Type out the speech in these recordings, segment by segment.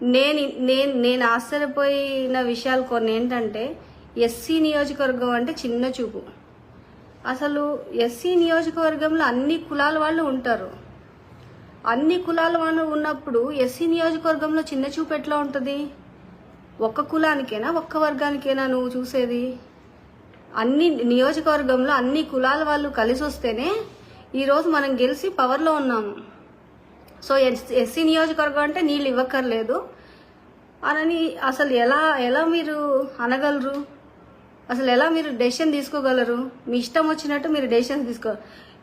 నేను నేను నేను ఆశ్చర్యపోయిన విషయాలు కొన్ని ఏంటంటే ఎస్సీ నియోజకవర్గం అంటే చిన్న చూపు. అసలు ఎస్సీ నియోజకవర్గంలో అన్ని కులాల వాళ్ళు ఉంటారు. అన్ని కులాల వాళ్ళు ఉన్నప్పుడు ఎస్సీ నియోజకవర్గంలో చిన్న చూపు ఎట్లా ఉంటుంది? ఒక్క కులానికేనా ఒక్క వర్గానికేనా నువ్వు చూసేది? అన్ని నియోజకవర్గంలో అన్ని కులాల వాళ్ళు కలిసి వస్తేనే ఈరోజు మనం గెలిచి పవర్లో ఉన్నాము సో ఎస్- ఎస్సీ నియోజకవర్గం అంటే నీళ్ళు ఇవ్వక్కర్లేదు. అనని అసలు ఎలా ఎలా మీరు అనగలరు? అసలు ఎలా మీరు డెసిషన్ తీసుకోగలరు? మీ ఇష్టం వచ్చినట్టు మీరు డెసిషన్ తీసుకో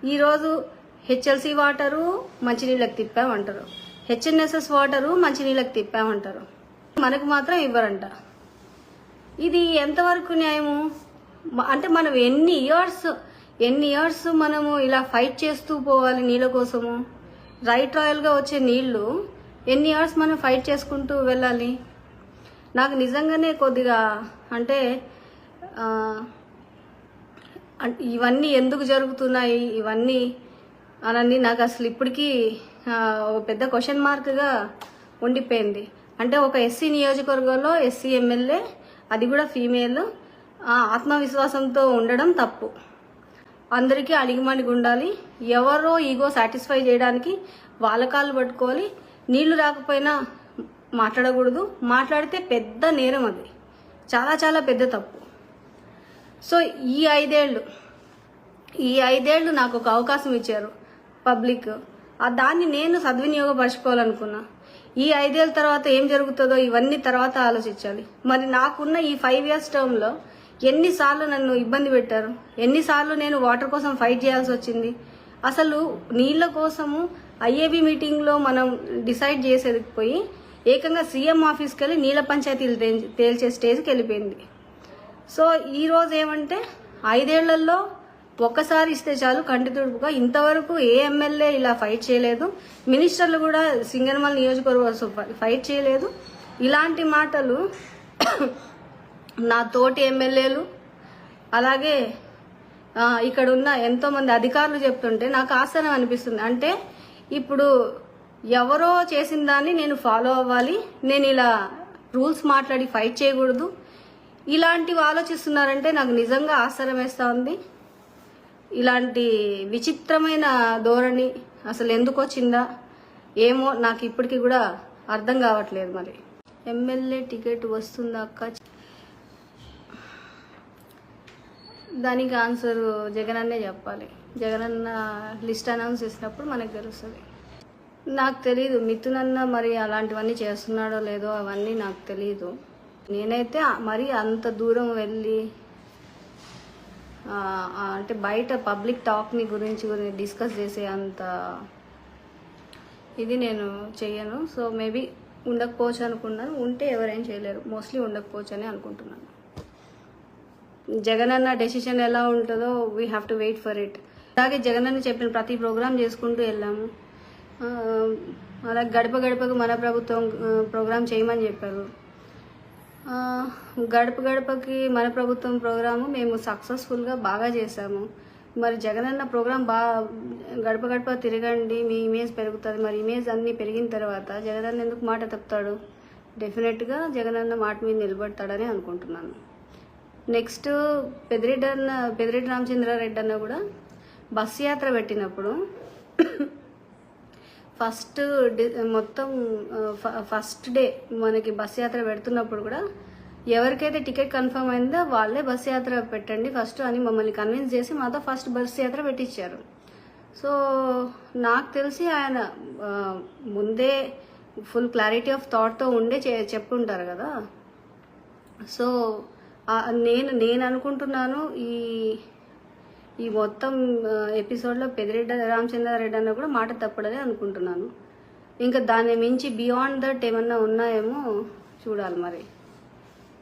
ఈరోజు హెచ్ఎల్సి వాటరు మంచినీళ్ళకి తిప్పామంటారు. హెచ్ఎన్ఎస్ఎస్ వాటరు మంచినీళ్ళకి తిప్పామంటారు. మనకు మాత్రం ఇవ్వరంట. ఇది ఎంతవరకు న్యాయము? అంటే మనం ఎన్ని ఇయర్స్ ఎన్ని ఇయర్స్ మనము ఇలా ఫైట్ చేస్తూ పోవాలి నీళ్ళ కోసము? రైట్ రాయల్గా వచ్చే నీళ్ళు ఎన్ని ఇయర్స్ మనం ఫైట్ చేసుకుంటూ వెళ్ళాలి? నాకు నిజంగానే కొద్దిగా అంటే ఇవన్నీ ఎందుకు జరుగుతున్నాయి ఇవన్నీ అనని నాకు అసలు ఇప్పటికీ ఒక పెద్ద క్వశ్చన్ మార్క్గా ఉండిపోయింది. అంటే ఒక ఎస్సీ నియోజకవర్గంలో ఎస్సీ ఎమ్మెల్యే అది కూడా ఫీమేల్ ఆత్మవిశ్వాసంతో ఉండడం తప్పు. అందరికీ అలిగిమణిగి ఉండాలి. ఎవరో ఈగో సాటిస్ఫై చేయడానికి వాళ్ళ కాళ్ళు పట్టుకోవాలి. నీళ్ళు రాకపోయినా మాట్లాడకూడదు. మాట్లాడితే పెద్ద నేరం అది. చాలా చాలా పెద్ద తప్పు. సో ఈ ఐదేళ్ళు ఈ ఐదేళ్ళు నాకు ఒక అవకాశం ఇచ్చారు పబ్లిక్. ఆ దాన్ని నేను సద్వినియోగపరచుకోవాలనుకున్నా. ఈ ఐదేళ్ళ తర్వాత ఏం జరుగుతుందో ఇవన్నీ తర్వాత ఆలోచించాలి. మరి నాకున్న ఈ ఫైవ్ ఇయర్స్ టర్మ్లో ఎన్నిసార్లు నన్ను ఇబ్బంది పెట్టారు? ఎన్నిసార్లు నేను వాటర్ కోసం ఫైట్ చేయాల్సి వచ్చింది? అసలు నీళ్ళ కోసము ఐఏబి మీటింగ్లో మనం డిసైడ్ చేసేది పోయి ఏకంగా సీఎం ఆఫీస్కి వెళ్ళి నీళ్ళ పంచాయతీలు తేల్చే- తేల్చే స్టేజ్కి వెళ్ళిపోయింది. సో ఈరోజు ఏమంటే ఐదేళ్ళలో ఒక్కసారి ఇస్తే చాలు కంటి తుడుపుగా. ఇంతవరకు ఏ ఎమ్మెల్యే ఇలా ఫైట్ చేయలేదు. మినిస్టర్లు కూడా సింగనమల్ నియోజకవర్గం ఫైట్ చేయలేదు. ఇలాంటి మాటలు నా తోటి ఎమ్మెల్యేలు అలాగే ఇక్కడ ఉన్న ఎంతోమంది అధికారులు చెప్తుంటే నాకు ఆశ్చర్యం అనిపిస్తుంది. అంటే ఇప్పుడు ఎవరో చేసిన దాన్ని నేను ఫాలో అవ్వాలి నేను ఇలా రూల్స్ మాట్లాడి ఫైట్ చేయకూడదు ఇలాంటివి ఆలోచిస్తున్నారంటే నాకు నిజంగా ఆశ్చర్యం వేస్తూ ఉంది. ఇలాంటి విచిత్రమైన ధోరణి అసలు ఎందుకు వచ్చిందా? ఏమో నాకు ఇప్పటికీ కూడా అర్థం కావట్లేదు మరి. ఎమ్మెల్యే టికెట్ వస్తుందా అక్క? దానికి ఆన్సర్ జగన్ అన్నే చెప్పాలి. జగన్ అన్న లిస్ట్ అనౌన్స్ చేసినప్పుడు మనకు తెలుస్తుంది. నాకు తెలీదు మిథున్ అన్న మరి అలాంటివన్నీ చేస్తున్నాడో లేదో అవన్నీ నాకు తెలీదు. నేనైతే మరి అంత దూరం వెళ్ళి అంటే బయట పబ్లిక్ టాక్ని గురించి డిస్కస్ చేసే అంత ఇది నేను చెయ్యను. సో మేబీ ఉండకపోవచ్చు అనుకున్నాను. ఉంటే ఎవరేం చేయలేరు. మోస్ట్లీ ఉండకపోవచ్చు అని అనుకుంటున్నాను. జగన్ అన్న డెసిషన్ ఎలా ఉంటుందో we have to wait for it అలాగే జగన్ అన్న చెప్పిన ప్రతి ప్రోగ్రామ్ చేసుకుంటూ వెళ్ళాము. అలా అలాగే గడప గడపకు మన ప్రభుత్వం ప్రోగ్రాం చేయమని చెప్పారు. గడప గడపకి మన ప్రభుత్వం ప్రోగ్రాము మేము సక్సెస్ఫుల్గా బాగా చేశాము. మరి జగనన్న ప్రోగ్రాం బాగా గడప గడప తిరగండి మీ ఇమేజ్ పెరుగుతుంది. మరి ఇమేజ్ అన్నీ పెరిగిన తర్వాత జగనన్న ఎందుకు మాట తప్పుతాడు? డెఫినెట్గా జగనన్న మాట మీద నిలబడతాడని అనుకుంటున్నాను. నెక్స్ట్ పెదిరెడ్డి అన్న పెదిరెడ్డి రామచంద్రారెడ్డి అన్న కూడా బస్ యాత్ర పెట్టినప్పుడు ఫస్ట్ మొత్తం ఫ- ఫస్ట్ డే మనకి బస్ యాత్ర పెడుతున్నప్పుడు కూడా ఎవరికైతే టికెట్ కన్ఫర్మ్ అయిందో వాళ్ళే బస్ యాత్ర పెట్టండి ఫస్ట్ అని మమ్మల్ని కన్విన్స్ చేసి మాతో ఫస్ట్ బస్ యాత్ర పెట్టించారు సో నాకు తెలిసి ఆయన ముందే ఫుల్ క్లారిటీ ఆఫ్ థాట్తో ఉండే చె చెప్పుంటారు కదా. సో నేను నేను అనుకుంటున్నాను ఈ ఈ మొత్తం ఎపిసోడ్లో పెదిరెడ్డి రామచంద్రారెడ్డి అన్న కూడా మాట తప్పడదే అనుకుంటున్నాను. ఇంకా దాన్ని మించి బియాండ్ దట్ ఏమన్నా ఉన్నాయేమో చూడాలి మరి.